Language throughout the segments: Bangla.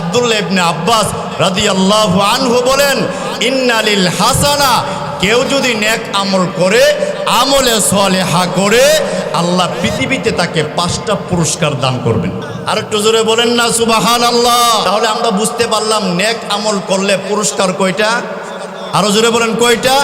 আব্দুল্লাহ ইবনে আব্বাস রাদিয়াল্লাহু আনহু বলেন, ইন্নালিল হাসানা, কেউ যদি নেক আমল করে, আমলে সলেহা করে, আল্লাহ পৃথিবীতে তাকে পাঁচটা পুরস্কার দান করবেন। আর একটু জোরে বলেন না সুবাহান আল্লাহ তাহলে আমরা বুঝতে পারলাম, নেক আমল করলে পুরস্কার কয়টা? আরও জোরে বলেন, কয়টা?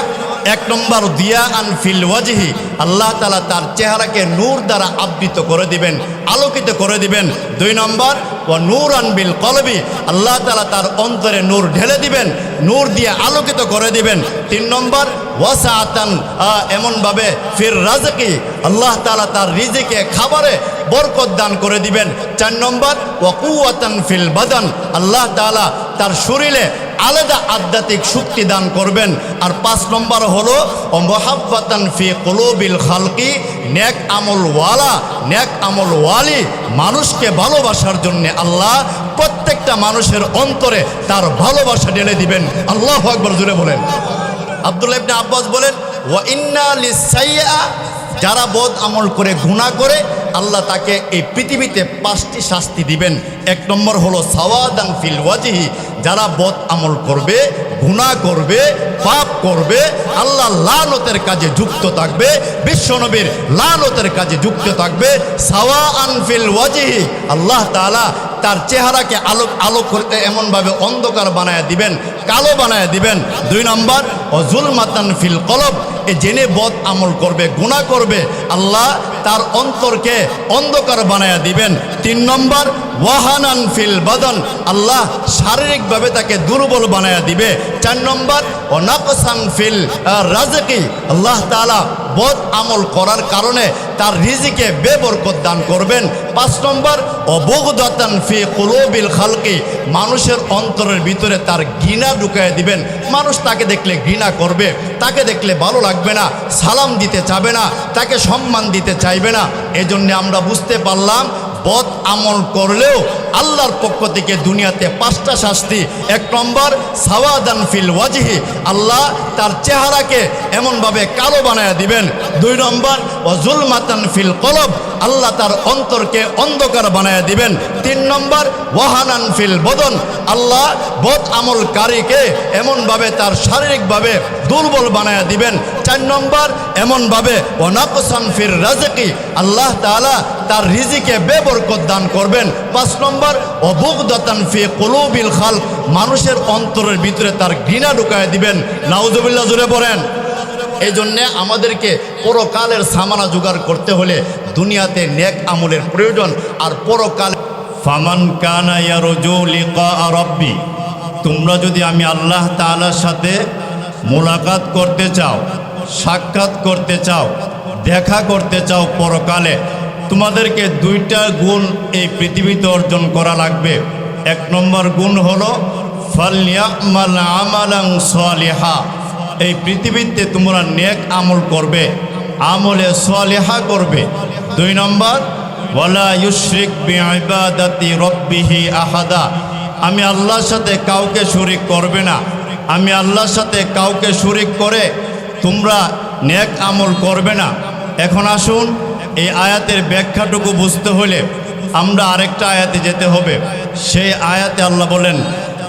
এক নম্বর দিয়া আন ফিল ওয়াজহি। আল্লাহ তালা তার চেহারাকে নূর দ্বারা আবৃত করে দিবেন, আলোকিত করে দিবেন। দুই নম্বর ও নূর আনবিল কলবি। আল্লাহ তালা তার অন্তরে নূর ঢেলে দিবেন, নূর দিয়ে আলোকিত করে দিবেন। তিন নম্বর ওয়াসা আতান এমনভাবে ফির রাজকি আল্লাহ তালা তার রিজিকে, খাবারে বরকত দান করে দিবেন। চার নম্বর ও ওয়াকুয়াতান ফিল বাদান। আল্লাহ তালা তার শরীরে আলাদা আধ্যাত্মিক শক্তি দান করবেন। আর পাঁচ নম্বর হলো মোহাব্বাতান ফি কলবিল খালকি, নেক আমল ওয়ালা, নেক আমল ওয়ালি, মানুষকে ভালোবাসার জন্যে আল্লাহ প্রত্যেকটা মানুষের অন্তরে তার ভালোবাসা ঢেলে দিবেন। আল্লাহ আকবর জুড়ে বলেন। আব্দুল্লাহ আব্বাস বলেন, ওয়া ইন্না লিসাইয়া যারা বোধ আমল করে গুণা করে, আল্লাহ তাকে এই পৃথিবীতে পাঁচটি শাস্তি দিবেন। এক নম্বর হলো সাওয়াদান ফিল ওয়াজিহি। যারা বদ আমল করবে গুণা করবে, পাপ করবে, আল্লাহ লালতের কাজে যুক্ত থাকবে, বিশ্বনবীর লালতের কাজে যুক্ত থাকবে। সাওয়া আনফিল ওয়াজিহি, আল্লাহ তাআলা তার চেহারাকে আলো আলো করতে এমনভাবে অন্ধকার বানায় দিবেন, কালো বানায় দিবেন। দুই নম্বর অজুল মাতান ফিল কলব, এ জেনে বদ আমল করবে গুণা করবে। আল্লাহ তার অন্তরকে অন্ধকার বানায় দিবেন। তিন নম্বর ওয়াহানান ফিল বদন। আল্লাহ শারীরিকভাবে তাকে দুর্বল বানায় দিবে। চার নম্বর ও নাকসান ফিল রাজকি। আল্লাহ তাআলা বদ আমল করার কারণে তার রিজিকে বেবরকত দান করবেন। পাঁচ নম্বর, অবগদাতান ফি কুলুবিল খালকি। মানুষের অন্তরের ভিতরে তার ঘৃণা ঢুকায় দিবেন। মানুষ তাকে দেখলে ঘৃণা করবে, তাকে দেখলে ভালো লাগবে না, সালাম দিতে চাবে না, তাকে সম্মান দিতে চাইবে না। এজন্য আমরা বুঝতে পারলাম বদ আমল করলেও আল্লাহর পক্ষ থেকে দুনিয়াতে পাঁচটা শাস্তি। এক নম্বর, সাওয়াদান ফিল ওয়াজহি। আল্লাহ তার চেহারাকে এমনভাবে কালো বানায় দিবেন। দুই নম্বর ও জুলমাতান ফিল কলব। আল্লাহ তার অন্তরকে অন্ধকার বানায় দিবেন। তিন নম্বর, ওয়াহানান ফিল বদন। আল্লাহ বদ আমলকারীকে এমনভাবে তার শারীরিকভাবে দুর্বল বানায় দিবেন। চার নম্বর, এমনভাবে অনাকসান ফির রাজকি আল্লাহ তাআলা তার রিজিকে বেবরকত দান করবেন। পাঁচ নম্বর অবুগদাতান ফি কলুবিল খাল মানুষের অন্তরের ভিতরে তার ঘৃণা ঢুকায় দিবেন। নাউজুবিল্লাহ জুড়ে পড়েন এই জন্যে আমাদেরকে পরকালের সামানা জোগাড় করতে হলে দুনিয়াতে নেক আমলের প্রয়োজন আর পরকাল ফামান কানা ইয়ারজু লিকা রব্বি, তোমরা যদি আমি আল্লাহ তাআলার সাথে মোলাকাত করতে চাও, সাক্ষাৎ করতে চাও, দেখা করতে চাও পরকালে, তোমাদেরকে দুইটা গুণ এই পৃথিবীতে অর্জন করা লাগবে। এক নম্বর গুণ হলো ফালিয়ামাল আমালাং সালিহা এই পৃথিবীতে তোমরা নেক আমল করবে, আমলে সালিহা করবে। দুই নম্বর, ওয়ালা ইউশরিক বিইবাদাতি রব্বিহি আহাদা। আমি আল্লাহর সাথে কাউকে শরিক করবে না। আমি আল্লাহর সাথে কাউকে শরিক করে তোমরা নেক আমল করবে না। এখন আসুন, এই আয়াতের ব্যাখ্যাটুকু বুঝতে হলে আমরা আরেকটা আয়াতে যেতে হবে। সেই আয়াতে আল্লাহ বলেন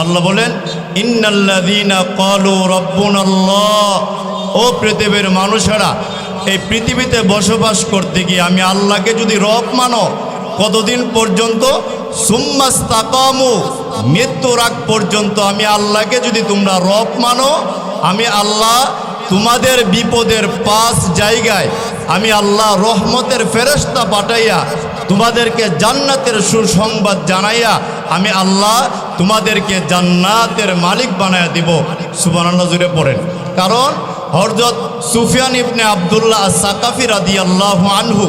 আল্লাহ বলেন ইন্নাল্লাদিনা কলু রব্বুন আল্লাহ ও পৃথিবীর মানুষেরা, এই পৃথিবীতে বসবাস করতে গিয়ে আমি আল্লাহকে যদি রব মানো, কতদিন পর্যন্ত? সুম্মাস্তাকামু মৃত্যুর আগ পর্যন্ত আমি আল্লাহকে যদি তোমরা রব মানো, আমি আল্লাহ তোমাদের বিপদের পাঁচ জায়গায় আমি আল্লাহ রহমতের ফেরেস্তা পাঠাইয়া তোমাদেরকে জান্নাতের সুসংবাদ জানাইয়া আমি আল্লাহ তোমাদেরকে জান্নাতের মালিক বানাইয়া দিব। সুবহানাল্লাহ জুড়ে পড়েন। কারণ হরজত সুফিয়ান ইবনে আবদুল্লাহ সাকাফি রাদি আল্লাহ আনহু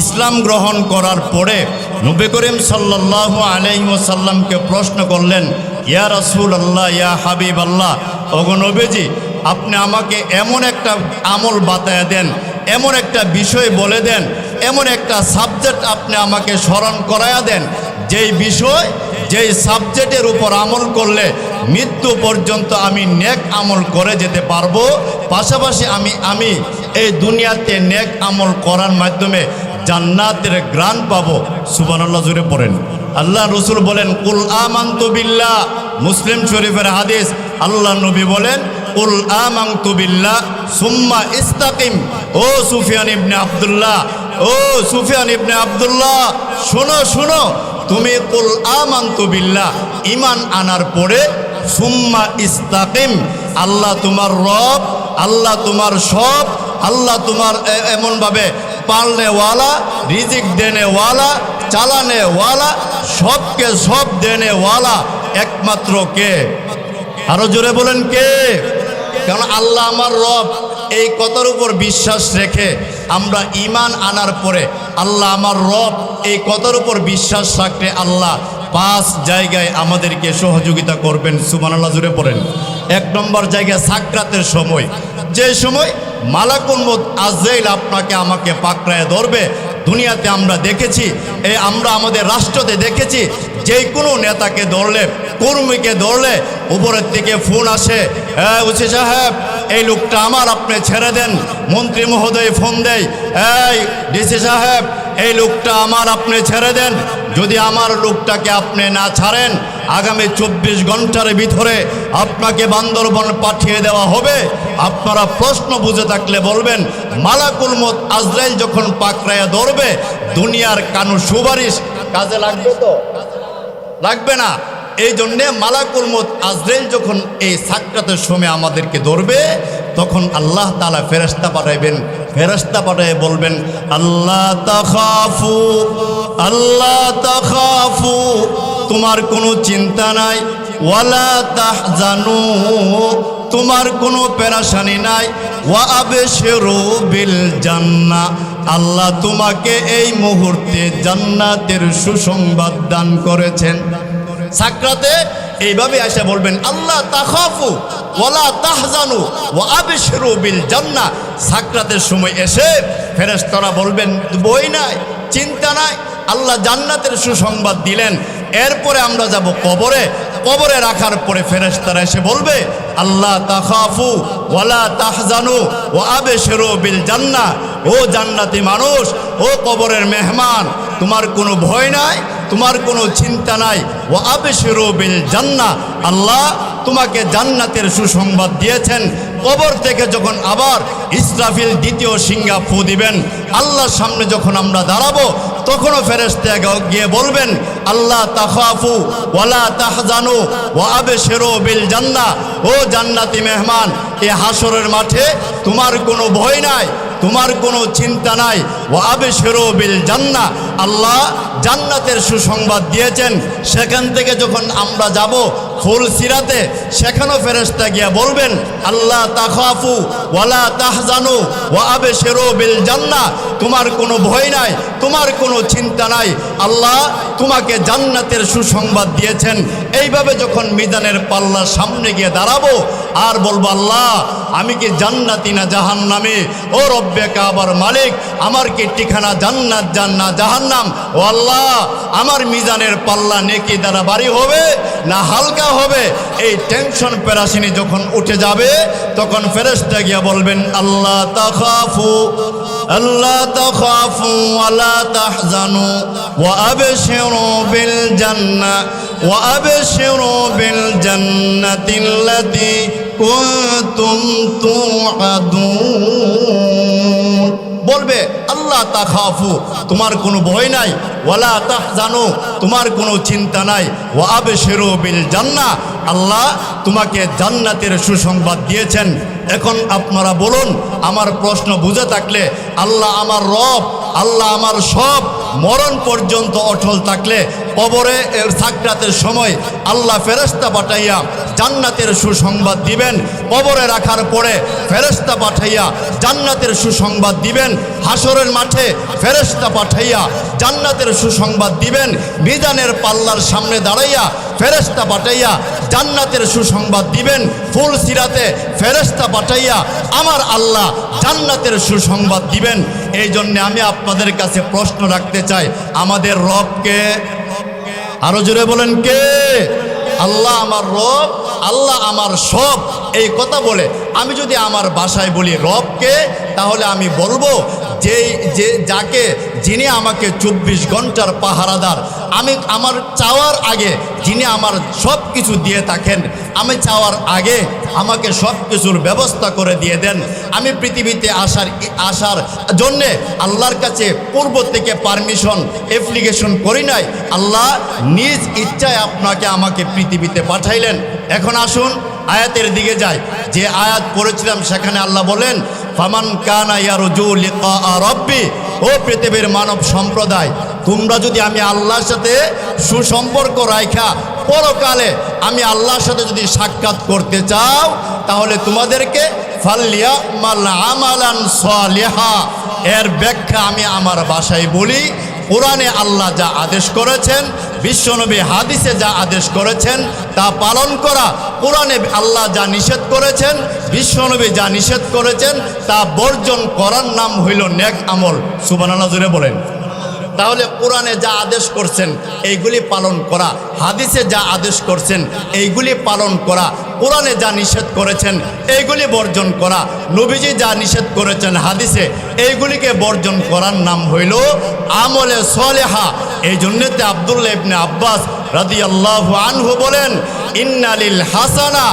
ইসলাম গ্রহণ করার পরে নবী করিম সাল্লাহ আলাইসাল্লামকে প্রশ্ন করলেন, ইয়া রসুল আল্লাহ ইয়া হাবিব আল্লাহ ওগো নবীজি, আপনি আমাকে এমন একটা আমল বাতায় দেন এমন একটা বিষয় বলে দেন, এমন একটা সাবজেক্ট আপনি আমাকে স্মরণ করায়া দেন, যেই বিষয়, যেই সাবজেক্টের উপর আমল করলে মৃত্যু পর্যন্ত আমি নেক আমল করে যেতে পারব। পাশাপাশি আমি আমি এই দুনিয়াতে নেক আমল করার মাধ্যমে জান্নাতের গ্রান পাবো। সুবহানাল্লাহ জুড়ে পড়েন। আল্লাহ রসুল বলেন, কুল আমান্তু বিল্লাহ। মুসলিম শরীফের হাদিস, আল্লাহ নবী বলেন কুল আমান্তু বিল্লাহ, সুম্মা ইস্তাকিম। ও সুফিয়ান ইবনে আব্দুল্লাহ, ও সুফিয়ান ইবনে আব্দুল্লাহ, শোনো শোনো, তুমি কুল আমান্তু বিল্লাহ ইমান আনার পরে সুম্মা ইস্তাকিম, আল্লাহ তোমার রব, আল্লাহ তোমার সব, আল্লাহ তোমার এমনভাবে পালনেওয়ালা, রিজিক দেনেওয়ালা, চালানেওয়ালা, সবকে সব দেনেওয়ালা, একমাত্র কে? আরও জোরে বলেন কে? কারণ আল্লাহ আমার রব এই কথার উপর বিশ্বাস রেখে আমরা ইমান আনার পরে আল্লাহ আমার রব এই কথার উপর বিশ্বাস রাখলে আল্লাহ পাঁচ জায়গায় আমাদেরকে সহযোগিতা করবেন। সুমান আল্লাহ জুড়ে পড়েন এক নম্বর জায়গায় সাকরাতের সময়। যে সময় মত আজরাইল আপনাকে আমাকে পাকড়ায় ধরবে দুনিয়াতে আমরা দেখেছি, এ আমরা আমাদের রাষ্ট্রতে দেখেছি যে কোনো নেতাকে ধরলে, কর্মীকে ধরলে, উপরের থেকে ফোন আসে হ্যাঁ উচি সাহেব, এই লোকটা আমার আপনি ছেড়ে দেন, মন্ত্রী মহোদয় ফোন দেয়, এই ডিসি সাহেব এই লোকটা আমার আপনি ছেড়ে দেন। যদি আমার লোকটাকে আপনি না ছাড়েন, আগামী চব্বিশ ঘণ্টার ভিতরে আপনাকে বান্দরবন পাঠিয়ে দেওয়া হবে। আপনারা প্রশ্ন বুঝে থাকলে বলবেন, মালাকুল মত আজরাইল যখন পাকড়ায়া ধরবে, দুনিয়ার কানু সুপারিশ কাজে লাগবে তো? লাগবে না। এই জন্যে মালাকুল মত আজরাইল যখন এই সাক্ষাতের সময় আমাদেরকে ধরবে তখন আল্লাহ তালা ফেরেস্তা পাঠাইবেন। ফেরেস্তা পাঠাই বলবেন, আল্লাহ তাখাফু আল্লাহ তাখাফু, তোমার কোনো চিন্তা নাই, ওয়ালা তাহ তাহজানু, তোমার কোনো পেরাশানি নাই, ওয়া আবেশেরু বিল জান্না আল্লাহ তোমাকে এই মুহূর্তে জান্নাতের সুসংবাদ দান করেছেন। সাকরাতে এইভাবে আসে বলবেন আল্লাহ তাখাফু ওলা তাহজানু ও আবশিরু বিল জান্নাহ সাকরাতের সময় এসে ফেরেশতারা বলবেন, বই নাই, চিন্তা নাই। আল্লাহ জান্নাতের সুসংবাদ দিলেন। এরপরে আমরা যাব কবরে। কবরে রাখার পরে ফেরেশতারা এসে বলবে, আল্লাহ তাহাফু ওয়ালা তাহজানু ও আবেশেরো বিল জান্না। ও জান্নাতি মানুষ, ও কবরের মেহমান, তোমার কোনো ভয় নাই, তোমার কোনো চিন্তা নাই। ও আবেশেরো বিল জান্না। আল্লাহ তোমাকে জান্নাতের সুসংবাদ দিয়েছেন। কবর থেকে যখন আবার ইসরাফিল দ্বিতীয় সিঙ্গা ফু দিবেন, আল্লাহর সামনে যখন আমরা দাঁড়াবো, তখনও ফেরেস্তে গিয়ে বলবেন, আল্লাহ তাখাফু ওয়ালা তাহজানু ও আবেশেরো বিল জান্নাহ ও জান্নাতি মেহমান, এ হাসরের মাঠে তোমার কোনো ভয় নাই, তোমার কোনো চিন্তা নাই। ও আবেশেরো বিল জান্না। আল্লাহ জান্নাতের সুসংবাদ দিয়েছেন। সেখান থেকে যখন আমরা যাব ফুল সিরাতে, সেখানেও ফেরেস্তা গিয়া বলবেন আল্লাহ তাখাফু ওয়ালা তাহজানু ও আবেশেরো বিল জান্না। তোমার কোনো ভয় নাই, তোমার কোনো চিন্তা নাই। আল্লাহ তোমাকে জান্নাতের সুসংবাদ দিয়েছেন। এইভাবে যখন মিদানের পাল্লার সামনে গিয়ে দাঁড়াবো, আর বলব, আল্লাহ, আমি কি জান্নাতি না জাহান নামে ও রব্বে কাবার মালিক, আমার কি ঠিকানা জান্নাত জান্না জাহান্নাম? ও আল্লাহ আমার মিজানের পাল্লা নেকি দ্বারা বাড়ি হবে না হালকা হবে? এই টেনশন পেরাসিনী যখন উঠে যাবে, তখন ফেরেস্তা গিয়া বলবেন, আল্লাহ তাখাফু আল্লাহ তাখাফু ওয়ালা তাহজানু, ওয়া আবশিরু বিল জান্নাহ ওয়া আবশিরু বিল জান্নাতিল্লাতী কুনতুম তুআদুন। বলবে তোমার কোনো ভয় নাই, ওয়ালা তাহজানু, তোমার কোনো চিন্তা নাই ও আবে সেরো বিল জান্না, আল্লাহ তোমাকে জান্নাতের সুসংবাদ দিয়েছেন। এখন আপনারা বলুন, আমার প্রশ্ন বুঝে থাকলে, আল্লাহ আমার রব, আল্লাহ আমার সব মরণ পর্যন্ত অটল থাকলে কবরে এর সাকরাতের সময় আল্লাহ ফেরস্তা পাঠাইয়া জান্নাতের সুসংবাদ দিবেন। কবরে রাখার পরে ফেরস্তা পাঠাইয়া জান্নাতের সুসংবাদ দিবেন। হাসরের মাঠে ফেরস্তা পাঠাইয়া জান্নাতের সুসংবাদ দিবেন। মিজানের পাল্লার সামনে দাঁড়াইয়া ফেরেস্তা পাঠাইয়া জান্নাতের সুসংবাদ দিবেন। ফুল সিরাতে ফেরেস্তা পাঠাইয়া আমার আল্লাহ জান্নাতের সুসংবাদ দিবেন। এই জন্যে আমি আপনাদের কাছে প্রশ্ন রাখতে চাই, আমাদের রবকে আরও জোরে বলেন কে? আল্লাহ আমার রব, আল্লাহ আমার সব। এই কথা বলে, আমি যদি আমার বাসায় বলি রবকে তাহলে আমি বলব যে যে, যাকে যিনি আমাকে চব্বিশ ঘণ্টার পাহারাদার, আমি আমার চাওয়ার আগে যিনি আমার সব কিছু দিয়ে থাকেন, আমি চাওয়ার আগে আমাকে সব কিছুর ব্যবস্থা করে দিয়ে দেন। আমি পৃথিবীতে আসার আসার জন্যে আল্লাহর কাছে পূর্ব থেকে পারমিশন অ্যাপ্লিকেশন করি নাই। আল্লাহ নিজ ইচ্ছায় আপনাকে আমাকে পৃথিবীতে পাঠাইলেন। এখন আসুন, আয়াতের দিকে যাই। যে আয়াত পড়েছিলাম, সেখানে আল্লাহ বলেন ফামান কানা ইয়ারজু লিকা রব্বি, ও পৃথিবীর মানব সম্প্রদায়, তোমরা যদি আমি আল্লাহর সাথে সুসম্পর্ক রাখা পরকালে আমি আল্লাহর সাথে যদি সাক্ষাৎ করতে চাও, তাহলে তোমাদেরকে ফাল্লিয়া মাল আমালান সালিহা, এর ব্যাখ্যা আমি আমার বাসায় বলি। কোরআনে আল্লাহ যা আদেশ করেছেন, বিশ্বনবী হাদিসে যা আদেশ করেছেন, তা পালন করা, কোরআনে আল্লাহ যা নিষেধ করেছেন, বিশ্বনবী যা নিষেধ করেছেন, তা বর্জন করার নাম হইল নেক আমল। সুবানা জুড়ে বলেন। তাহলে কোরআনে যা আদেশ করছেন, এইগুলি পালন করা। হাদিসে যা আদেশ করছেন, এইগুলি পালন করা। কোরআনে যা নিষেধ করেছেন, এইগুলি বর্জন করা। নবীজি যা নিষেধ করেছেন হাদিসে, এইগুলিকে বর্জন করার নাম হইল আমলে সলেহা। এই জন্যতে আবদুল্লাহ ইবনে আব্বাস রাদিয়াল্লাহু আনহু বলেন, ইন্নালিল হাসানা,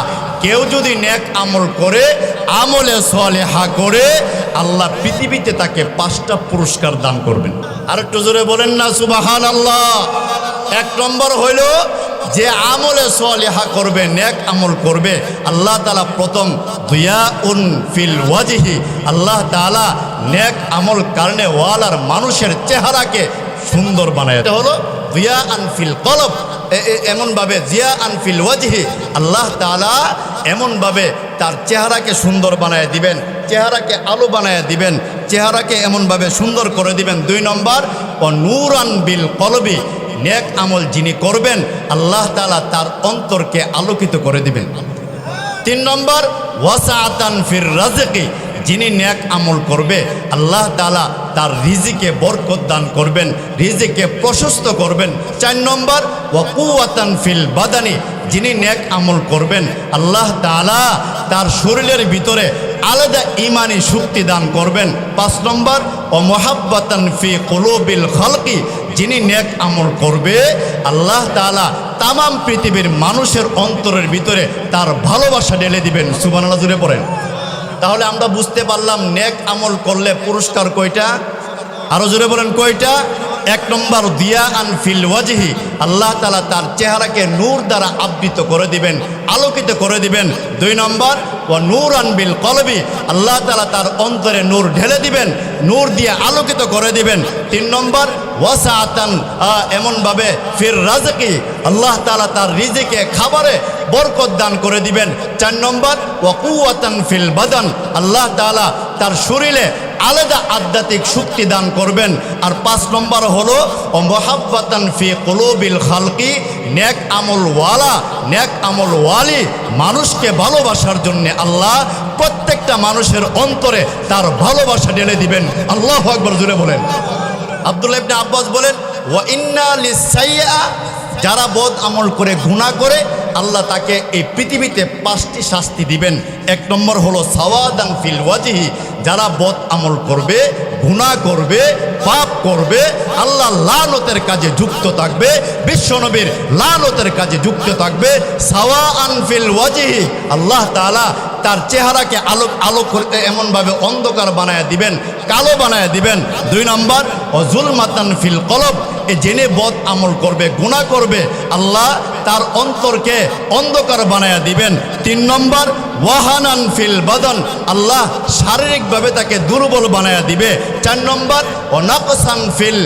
কেউ যদি নেক আমল করে, আমলে সলেহা করে, আল্লাহ পৃথিবীতে তাকে পাঁচটা পুরস্কার দান করবেন। আর একটু জোরে বলেন না সুবাহান আল্লাহ এক নম্বর হইল, যে আমলে সলেহা করবে, নেক আমল করবে, আল্লাহ তালা প্রথম দুয়া উন ফিল ওয়াজিহি, আল্লাহ তালা নেক আমল কারণে ওয়ালার মানুষের চেহারাকে সুন্দর বানায় হলো দুয়া আনফিল কলব। এমনভাবে জিয়া আনফিল ওয়াজহি। আল্লাহ তালা এমনভাবে তার চেহারাকে সুন্দর বানায় দিবেন, চেহারাকে আলো বানায় দিবেন, চেহারাকে এমনভাবে সুন্দর করে দিবেন। দুই নম্বর ও নূরান বিল কলবি, নেক আমল যিনি করবেন, আল্লাহ তালা তার অন্তরকে আলোকিত করে দিবেন। তিন নম্বর, ওয়াসাআতান ফির রাজকি যিনি ন্যাক আমল করবে, আল্লাহ তালা তার রিজিকে বরকত দান করবেন, রিজিকে প্রশস্ত করবেন। চার নম্বর ওয়াকুয়াতান ফিল বাদানি, যিনি ন্যাক আমল করবেন, আল্লাহ তালা তার শরীরের ভিতরে আলাদা ইমানি শক্তি দান করবেন। পাঁচ নম্বর ও মোহাব্বাতান ফি কলুবিল খলকি, যিনি নেক আমল করবে, আল্লাহ তালা তামাম পৃথিবীর মানুষের অন্তরের ভিতরে তার ভালোবাসা ঢেলে দিবেন। সুবানাল্লাহ জুড়ে পড়েন। তাহলে আমরা বুঝতে পারলাম নেক আমল করলে পুরস্কার কয়টা? আরও জোরে বলেন কয়টা? এক নম্বর দিয়া আন ফিল ওয়াজহি, আল্লাহ তালা তার চেহারাকে নূর দ্বারা আবৃত করে দিবেন, আলোকিত করে দিবেন। দুই নম্বর ও নূর আনবিল কলবি, আল্লাহ তালা তার অন্তরে নূর ঢেলে দিবেন, নূর দিয়ে আলোকিত করে দিবেন। তিন নম্বর ওয়াসা আতান এমনভাবে ফির রাজকি, আল্লাহ তালা তার রিজিকে, খাবারে বরকত দান করে দিবেন। চার নম্বর ও ওয়াকুয়াতান ফিল বাদান, আল্লাহ তালা তার শরীরে আলাদা আধ্যাত্মিক শক্তি দান করবেন। আর পাঁচ নম্বর হলো মোহাব্বাতান ফি কলবিল খালকি, নেক আমল ওয়ালা, নেক আমল ওয়ালি, মানুষকে ভালোবাসার জন্যে আল্লাহ প্রত্যেকটা মানুষের অন্তরে তার ভালোবাসা ঢেলে দিবেন। আল্লাহ আকবর জুড়ে বলেন। আব্দুল্লাহ আব্বাস বলেন, ওয়া ইন্না যারা বোধ আমল করে গুণা করে, আল্লাহ তাকে এই পৃথিবীতে পাঁচটি শাস্তি দিবেন। এক নম্বর হলো সাওয়াদান ফিল ওয়াজিহি। যারা বদ আমল করবে গুণা করবে, পাপ করবে, আল্লাহ লানতের কাজে যুক্ত থাকবে, বিশ্বনবীর লালতের কাজে যুক্ত থাকবে। সাওয়া আনফিল ওয়াজিহি। আল্লাহ তাআলা তার চেহারাকে আলোক আলো করতে এমনভাবে অন্ধকার বানায় দিবেন। কালো বানায় দিবেন। দুই নম্বর ও জুলমাতান ফিল কলব, এ জেনে বদ আমল করবে গুণা করবে। আল্লাহ তার অন্তরকে অন্ধকার বানায়া দিবেন। তিন নম্বর, ওয়াহানান ফিল বদন, আল্লাহ শারীরিকভাবে তাকে দুর্বল বানায়া দিবে। চার নম্বর ও নকসান ফিল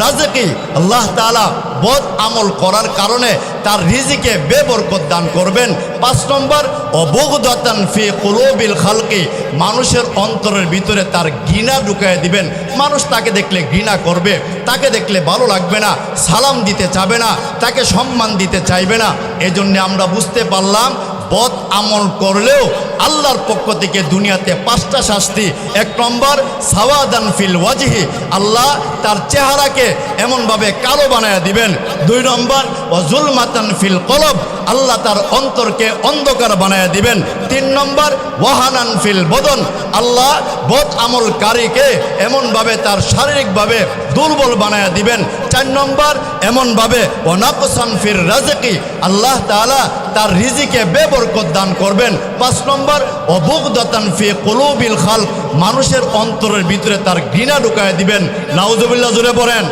রাজকি, আল্লাহ তাআলা বদ আমল করার কারণে তার রিজিকে বেবরকত দান করবেন। পাঁচ নম্বর ও অবগদাতান ফি কুলুবিল খালকি, মানুষের অন্তরের ভিতরে তার ঘৃণা ঢুকায় দিবেন। মানুষ তাকে দেখলে ঘৃণা করবে, তাকে দেখলে ভালো লাগবে না, সালাম দিতে চাবে না, তাকে সম্মান দিতে চাইবে না। এজন্য আমরা বুঝতে পারলাম বদ আমল করলেও আল্লাহর পক্ষ থেকে দুনিয়াতে পাঁচটা শাস্তি। এক নম্বর, সাওয়াদান ফিল ওয়াজহি। আল্লাহ তার চেহারাকে এমনভাবে কালো বানায় দিবেন। দুই নম্বর অজুল মাতান ফিল কলব। আল্লাহ তার অন্তরকে অন্ধকার বানায় দিবেন। তিন নম্বর, ওয়াহানান ফিল বদন। আল্লাহ বদ আমলকারীকে এমনভাবে তার শারীরিকভাবে দুর্বল বানায় দিবেন। চার নম্বর, এমনভাবে অনাকসান ফির রাজকি আল্লাহ তাআলা তার রিজিকে বেবরকত দান করবেন। পাঁচ নম্বর অবুগদাতান ফি কলুবিল খাল মানুষের অন্তরের ভিতরে তার ঘৃণা ঢুকায় দিবেন। নাউজুবিল্লাহ জুড়ে পড়েন।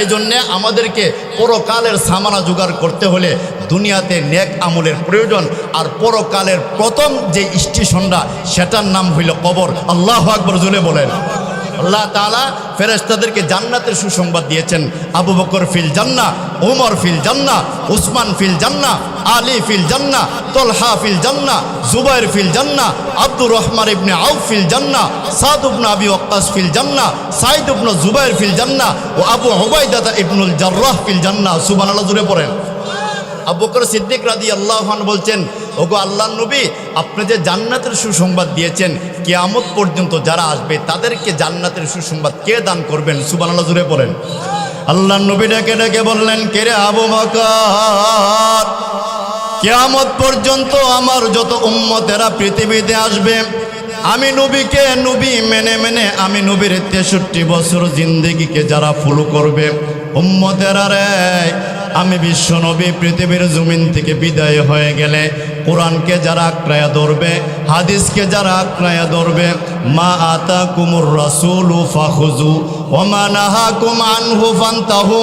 এই জন্যে আমাদেরকে পরকালের সামানা জোগাড় করতে হলে দুনিয়াতে নেক আমলের প্রয়োজন। আর পরকালের প্রথম যে স্টেশনটা, সেটার নাম হইল কবর। আল্লাহ আকবর জুলে বলেন। আল্লাহ তাআলা ফেরেশতাদেরকে জান্নাতের সুসংবাদ দিয়েছেন। আবু বকর ফিল জান্না ওমর ফিল জান্না, উসমান ফিল জান্না, আলী ফিল জান্না, তলহা ফিল জান্না, জুবাইর ফিল জান্না, আব্দুর রহমান ইবনে আউফ ফিল জান্না, সাদ ইবনে আবি ওয়াক্কাস ফিল জান্না সাইদ ইবনে জুবাইর ফিল জান্না ও আবু উবাইদা ইবনুল জাররাহ ফিল জান্না। সুবহানাল্লাহ জুড়ে পড়েন। আবু বকর সিদ্দিক রাদি আল্লাহান বলছেন ওগো আল্লাহ নবী, আপনি যে জান্নাতের সুসংবাদ দিয়েছেন, কিয়ামত পর্যন্ত যারা আসবে, তাদেরকে জান্নাতের সুসংবাদ কে দান করবেন? সুবান আল্লাহ জুড়ে পড়েন আল্লাহ নবী ডেকে ডেকে বললেন কেরে আবু বকর? কিয়ামত পর্যন্ত আমার যত উম্মতেরা পৃথিবীতে আসবে, আমি নবীকে নবী মেনে মেনে আমি নবীর তেষট্টি বছর জিন্দেগিকে যারা ফলো করবে, উম্মতেরা রে আমি বিশ্ব নবী, পৃথিবীর জমিন থেকে বিদায় হয়ে গেলে কোরআনকে যারা আক্রায়া ধরবে, হাদিসকে যারা আক্রায়া ধরবে, মা আতা কুমুর রাসুল ফাহুজু ওমা নাহা কুম আনহু ফান্তাহু।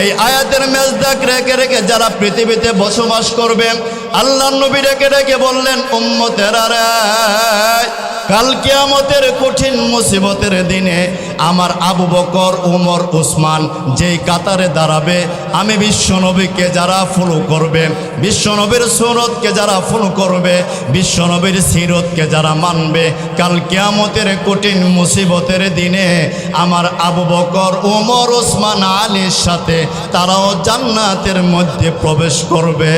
এই আয়াতের মেজদাক রেখে রেখে যারা পৃথিবীতে বসবাস করবে, আল্লাহ নবী রেখে রেখে বললেন, উম্মতেরা রে কাল কিয়ামতের কঠিন মুসিবতের দিনে আমার আবু বকর, উমর, উসমান যেই কাতারে দাঁড়াবে, আমি বিশ্বনবীকে যারা ফলো করবে, বিশ্বনবীর সুরতকে যারা ফলো করবে, বিশ্বনবীর সিরতকে যারা মানবে, কাল কিয়ামতের কঠিন মুসিবতের দিনে আমার আবু বকর, উমর ওসমান আলীর সাথে তারাও জান্নাতের মধ্যে প্রবেশ করবে।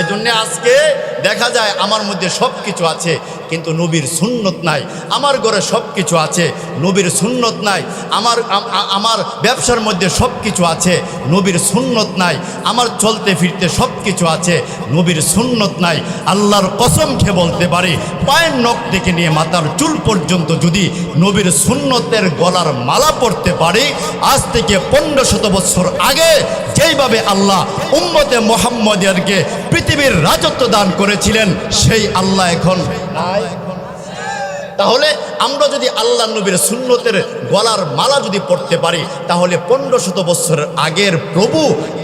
এজন্য আজকে দেখা যায় আমার মধ্যে সব কিছু আছে। কিন্তু নবীর সুন্নত নাই। আমার ঘরে সব কিছু আছে, নবীর সুন্নত নাই। আমার আমার ব্যবসার মধ্যে সব কিছু আছে, নবীর সুন্নত নাই। আমার চলতে ফিরতে সব কিছু আছে, নবীর সুন্নত নাই। আল্লাহর কসম খেয়ে বলতে পারি, পায়ের নখ থেকে নিয়ে মাথার চুল পর্যন্ত যদি নবীর সুন্নতের গলার মালা পড়তে পারি, আজ থেকে পনেরো শত বছর আগে যেইভাবে আল্লাহ উম্মতে মোহাম্মদেরকে পৃথিবীর রাজত্ব দান করেছিলেন, সেই আল্লাহ এখন নাই। তাহলে আমরা যদি আল্লাহ নবীর সুন্নতের গলার মালা যদি পড়তে পারি, তাহলে পনেরো শত বছরের আগের প্রভু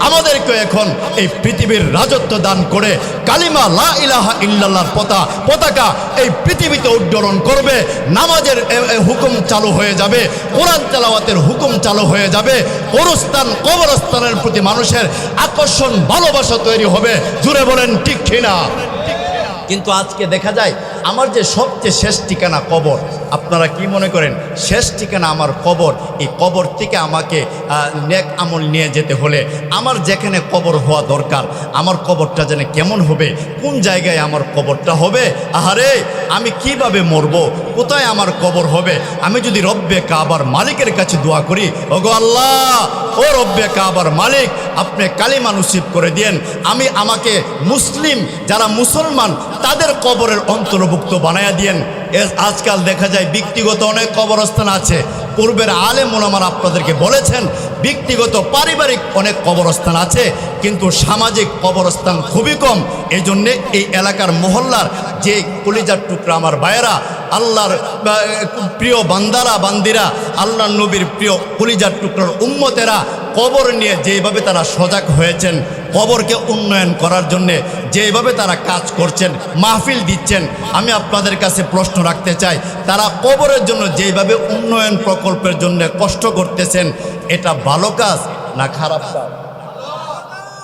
আমাদেরকে এখন এই পৃথিবীর রাজত্ব দান করে, কালিমা লা ইলাহা ইল্লাল্লাহর পতা, পতাকা এই পৃথিবীতে উড্ডরণ করবে, নামাজের হুকুম চালু হয়ে যাবে, কোরআন তেলাওয়াতের হুকুম চালু হয়ে যাবে কবরস্থান কবরস্থানের প্রতি মানুষের আকর্ষণ, ভালোবাসা তৈরি হবে। জুড়ে বলেন, ঠিক কিনা? কিন্তু আজকে দেখা যায় আমার যে সবচেয়ে শেষ ঠিকানা কবর আপনারা কি মনে করেন, শেষ ঠিকানা আমার কবর, এই কবর থেকে আমাকে নেক আমল নিয়ে যেতে হলে আমার যেখানে কবর হওয়া দরকার, আমার কবরটা যেন কেমন হবে, কোন জায়গায় আমার কবরটা হবে, আহারে, আমি কীভাবে মরব, কোথায় আমার কবর হবে, আমি যদি রব্বে কাবার মালিকের কাছে দোয়া করি, ওগো আল্লাহ, ও রব্বে কাবার মালিক, আপনি কালিমা নসিব করে দিয়েন, আমি আমাকে মুসলিম, যারা মুসলমান, তাদের কবরের অন্তর্ভুক্ত বানায়া দিয়েন। আজকাল দেখা যায় ব্যক্তিগত অনেক কবরস্থান আছে। পূর্বের আলে মোলামার আপনাদেরকে বলেছেন, ব্যক্তিগত পারিবারিক অনেক কবরস্থান আছে, কিন্তু সামাজিক কবরস্থান খুবই কম। এই জন্যে এই এলাকার মহল্লার যে কলিজার টুকরা আমার ভাইয়েরা, আল্লাহর প্রিয় বান্দারা, বান্দিরা আল্লাহ নবীর প্রিয় কলিজার টুকরার উম্মতেরা কবর নিয়ে যেভাবে তারা সজাগ হয়েছেন কবরকে উন্নয়ন করার জন্যে যেভাবে তারা কাজ করছেন, মাহফিল দিচ্ছেন, আমি আপনাদের কাছে প্রশ্ন রাখতে চাই, তারা কবরের জন্য যেভাবে উন্নয়ন প্রকল্পের জন্য কষ্ট করতেছেন, এটা ভালো কাজ না খারাপ কাজ?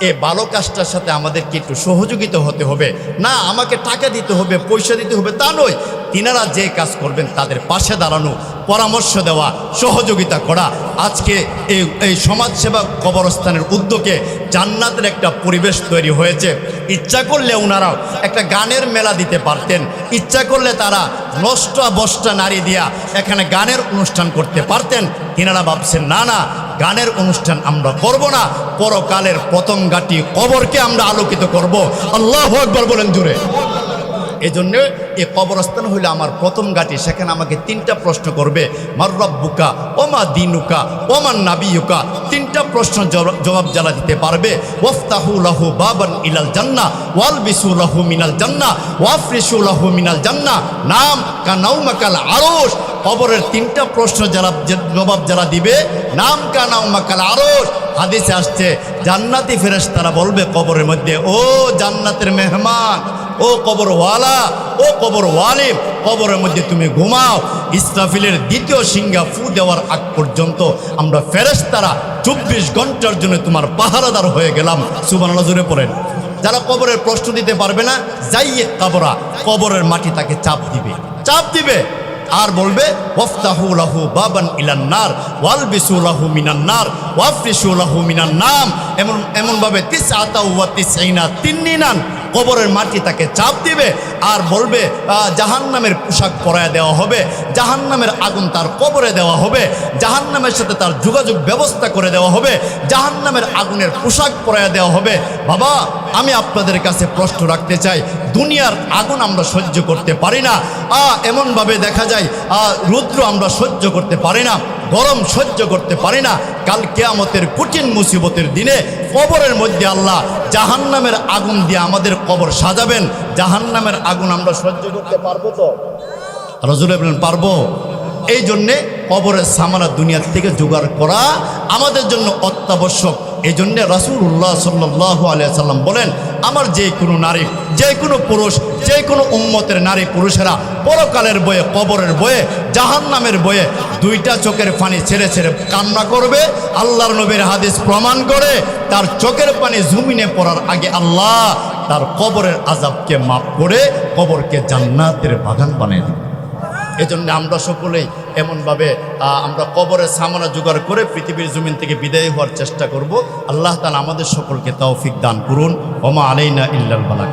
এই ভালো কাজটার সাথে আমাদেরকে একটু সহযোগিতা হতে হবে। না, আমাকে টাকা দিতে হবে, পয়সা দিতে হবে তা নয়। তিনারা যে কাজ করবেন তাদের পাশে দাঁড়ানো। পরামর্শ দেওয়া, সহযোগিতা করা, আজকে এই এই সমাজসেবা কবরস্থানের উদ্যোগে জান্নাতের একটা পরিবেশ তৈরি হয়েছে। ইচ্ছা করলে ওনারাও একটা গানের মেলা দিতে পারতেন। ইচ্ছা করলে তারা নষ্ট বস্তা নারী দিয়া এখানে গানের অনুষ্ঠান করতে পারতেন। তিনারা ভাবছেন, না না, গানের অনুষ্ঠান আমরা করব না। পরকালের প্রথম গাটি কবরকে আমরা আলোকিত করব। আল্লাহ একবার বলেন জুড়ে এই জন্য এই কবরস্থান হইলে আমার প্রথম গাটি সেখানে আমাকে তিনটা প্রশ্ন করবে, মার রব্বুকা, ওমা দিনুকা ওমান নাবিয়ুকা? তিনটা প্রশ্ন জবাব- জ্বালা দিতে পারবে ওফতাহু লাহু বাবান ইলাল জান্না ওয়াল বিসু লাহু মিনাল জান্না, ওয়াফরিসু লাহু মিনাল জান্না। নাম কানাউমাকাল আরশ। কবরের তিনটা প্রশ্ন যারা জবাব যারা দিবে, নাম কানাউমাকাল আরশ। হাদিসে আসছে, জান্নাতি ফেরেশতারা বলবে কবরের মধ্যে, ও জান্নাতের মেহমান ও কবরওয়ালা, ও কবর কবরের মধ্যে তুমি ঘুমাও। ইসরাফিলের দ্বিতীয় সিংহা ফু দেওয়ার আগ পর্যন্ত আমরা ফেরেশতারা চব্বিশ ঘণ্টার জন্য তোমার পাহারাদার হয়ে গেলাম। সুবান জুড়ে পড়েন। যারা কবরের প্রশ্ন দিতে পারবে না, যাইয়ে কবরা, কবরের মাটি তাকে চাপ দিবে। চাপ দিবে। আর বলবে, ওয়াফতাহু লাহু বাবান ইলান্নার ওয়ালবিসু লাহু মিনান্নার ওয়াফরিসু এমন, এমনভাবে তিস আতা ওয়া তিসাইনা তিন্নিনান কবরের মাটি তাকে চাপ দিবে আর বলবে জাহান্নামের পোশাক পরায় দেওয়া হবে, জাহান্নামের আগুন তার কবরে দেওয়া হবে, জাহান্নামের সাথে তার যোগাযোগ ব্যবস্থা করে দেওয়া হবে, জাহান্নামের আগুনের পোশাক পরায় দেওয়া হবে। বাবা, আমি আপনাদের কাছে প্রশ্ন রাখতে চাই, দুনিয়ার আগুন আমরা সহ্য করতে পারি না, আ, এমনভাবে দেখা যায় রুদ্র আমরা সহ্য করতে পারি না, গরম সহ্য করতে পারি না, কাল কেয়ামতের কঠিন মুসিবতের দিনে কবরের মধ্যে আল্লাহ জাহান্নামের আগুন দিয়ে আমাদের কবর সাজাবেন, জাহান্নামের আগুন আমরা সহ্য করতে পারব তো? রজুল বলেন, পারব। এই জন্যে কবরের সামানা দুনিয়ার থেকে জোগাড় করা আমাদের জন্য অত্যাবশ্যক। এই জন্যে রাসুল্লাহ সাল্লাহ আলিয়া সাল্লাম বলেন, আমার যে কোনো নারী, যে কোনো পুরুষ, যে কোনো উম্মতের নারী পুরুষেরা পরকালের বয়ে, কবরের বয়ে, জাহান্নামের বয়ে দুইটা চোখের পানি ছেড়ে ছেড়ে কান্না করবে, আল্লাহর নবীর হাদিস প্রমাণ করে তার চোখের পানি জুমিনে পড়ার আগে আল্লাহ তার কবরের আজাবকে মাফ করে কবরকে জান্নাতের বাগান বানিয়ে দেবে। এজন্য আমরা সকলেই এমনভাবে আমরা কবরের সামনা জোগাড় করে পৃথিবীর জমিন থেকে বিদায় হওয়ার চেষ্টা করব। আল্লাহ তালা আমাদের সকলকে তৌফিক দান করুন। ওমা আলাইনা ইল্লাল বালাক।